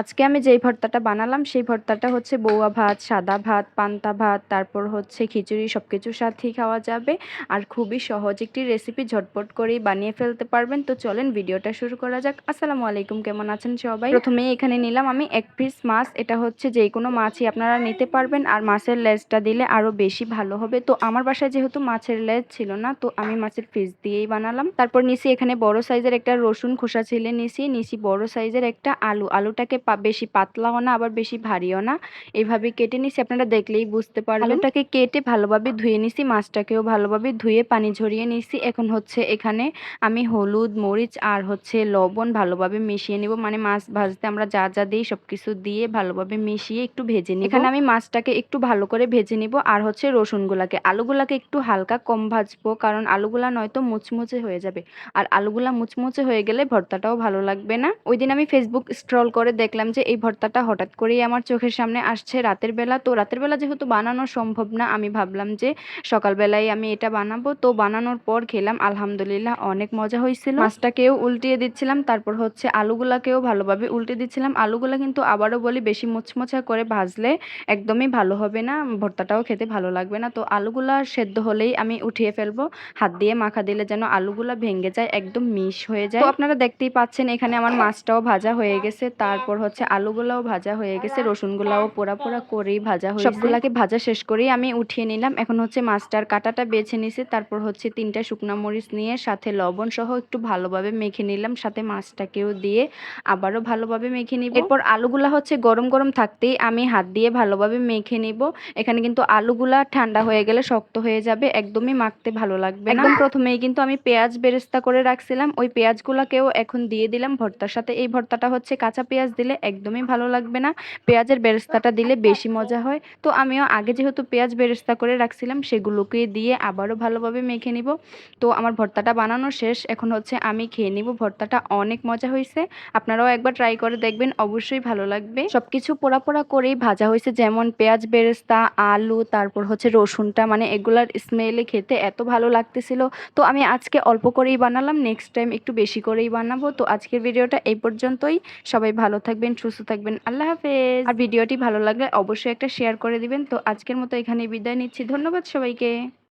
আজকে আমি যেই ভর্তাটা বানালাম, সেই ভর্তাটা হচ্ছে বৌয়া ভাত, সাদা ভাত, পান্তা ভাত, তারপর হচ্ছে খিচুড়ি সব কিছুর সাথেই খাওয়া যাবে। আর খুবই সহজ একটি রেসিপি ঝটপট করেই বানিয়ে ফেলতে পারবেন। তো চলেন ভিডিওটা শুরু করা যাক। আসসালামু আলাইকুম, কেমন আছেন সবাই? প্রথমে এখানে নিলাম আমি এক পিস মাছ। এটা হচ্ছে যে কোনো মাছই আপনারা নিতে পারবেন। আর মাছের লেজটা দিলে আরও বেশি ভালো হবে। তো আমার বাসায় যেহেতু মাছের লেজ ছিল না, তো আমি মাছের পিস দিয়েই বানালাম। তারপর নিছি এখানে বড় সাইজের একটা রসুন খোসা ছিলে নিছি। নিছি বড় সাইজের একটা আলু। আলুটাকে বেশি পাতলাও না আবার বেশি ভারীও না। এইভাবে কেটে নিছি আপনারা দেখলেই বুঝতে পারবেন। আলুটাকে কেটে ভালোভাবে ধুয়ে নিছি মাছটাকেও ভালোভাবে ধুয়ে পানি ঝরিয়ে নিছি। এখন হচ্ছে এখানে আমি হলুদ মরিচ আর হচ্ছে লবণ ভালোভাবে মিশিয়ে নিব। মানে মাছ ভাজতে আমরা যা যা দিই সব কিছু দিয়ে ভালোভাবে মিশিয়ে একটু ভেজে নিই এখানে আমি মাছটাকে একটু ভালো করে ভেজে নিব আর হচ্ছে রসুনগুলাকে। আলুগুলাকে একটু হালকা কম ভাজবো কারণ আলুগুলা নয়তো মুচমুচে হয়ে যাবে। আর আলুগুলা মুচমুচে হয়ে গেলে ভর্তাটাও ভালো লাগবে না। ওই দিন আমি ফেসবুক স্ক্রল করে দেখলাম যে এই ভর্তাটা হঠাৎ করেই আমার চোখের সামনে আসছে রাতের বেলা। তো রাতের বেলা যেহেতু বানানো সম্ভব না, আমি ভাবলাম যে সকালবেলায় আমি এটা বানাবো। তো বানানোর পর খেলাম, আলহামদুলিল্লাহ অনেক মজা হয়েছিল। মাছটাকেও উল্টিয়ে দিচ্ছিলাম, তারপর হচ্ছে আলুগুলাকেও ভালোভাবে উল্টে দিচ্ছিলাম। আলুগুলা কিন্তু আবারও বলি বেশি মুচমুচা করে ভাজলে একদমই ভালো হবে না, ভর্তাটাও খেতে ভালো লাগবে না। তো আলুগুলা সেদ্ধ হলেই আমি উঠিয়ে ফেলব, হাত দিয়ে মাখা দিলে যেন আলুগুলা ভেঙে যায়, একদম মিশ হয়ে যায়। তো আপনারা দেখতেই পাচ্ছেন এখানে আমার মাছটাও ভাজা হয়ে গেছে, তারপর হচ্ছে আলুগুলাও ভাজা হয়ে গেছে রসুনগুলাও পোড়া পোড়া করেই ভাজা হয়ে সবগুলাকে ভাজা শেষ করেই আমি উঠিয়ে নিলাম। এখন হচ্ছে মাছটার কাটাটা বেছে নিছি তারপর হচ্ছে তিনটা শুকনো মরিচ নিয়ে সাথে লবণ সহ একটু ভালোভাবে মেখে নিলাম সাথে মাছটাকেও দিয়ে আবারও ভালোভাবে মেখে নিব। এরপর আলুগুলা হচ্ছে গরম গরম থাকতেই আমি হাত দিয়ে ভালোভাবে মেখে নিব। এখানে কিন্তু আলুগুলা ঠান্ডা হয়ে গেলে শক্ত হয়ে যাবে একদমই মাখতে ভালো লাগবে না। একদম প্রথমেই কিন্তু আমি পেঁয়াজ বেরেস্তা করে রাখছিলাম ওই পেঁয়াজগুলাকেও এখন দিয়ে দিলাম ভর্তার সাথে। এই ভর্তাটা হচ্ছে কাঁচা পেঁয়াজ দিলে একদমই ভালো লাগবে না। পেঁয়াজের বেরেস্তাটা দিলে বেশি মজা হয়। তো আমিও আগে যেহেতু পেঁয়াজ বেরেস্তা করে রাখছিলাম, সেগুলোকে দিয়ে আবারও ভালোভাবে মেখে নিব। তো আমার ভর্তাটা বানানো শেষ। এখন হচ্ছে আমি খেয়ে নিব ভর্তাটা। অনেক মজা হয়েছে। আপনারাও একবার ট্রাই করে দেখবেন। অবশ্যই ভালো লাগবে। সবকিছু পোড়া পোড়া করেই ভাজা হয়েছে। যেমন পেঁয়াজ বেরেস্তা, আলু, তারপর হচ্ছে রসুনটা মানে এগুলার স্মেলে খেতে এত ভালো লাগতেছিল। তো আমি আজকে অল্প করেই বানালাম। নেক্সট টাইম একটু বেশি করেই বানাবো। তো আজকের ভিডিওটা এই পর্যন্তই। সবাই ভালো থাকবেন, সুস্থ থাকবেন। আল্লাহ হাফেজ। আর ভিডিওটি ভালো লাগলে অবশ্যই একটা শেয়ার করে দিবেন। তো আজকের মতো এখানে বিদায় নিচ্ছি। ধন্যবাদ সবাইকে।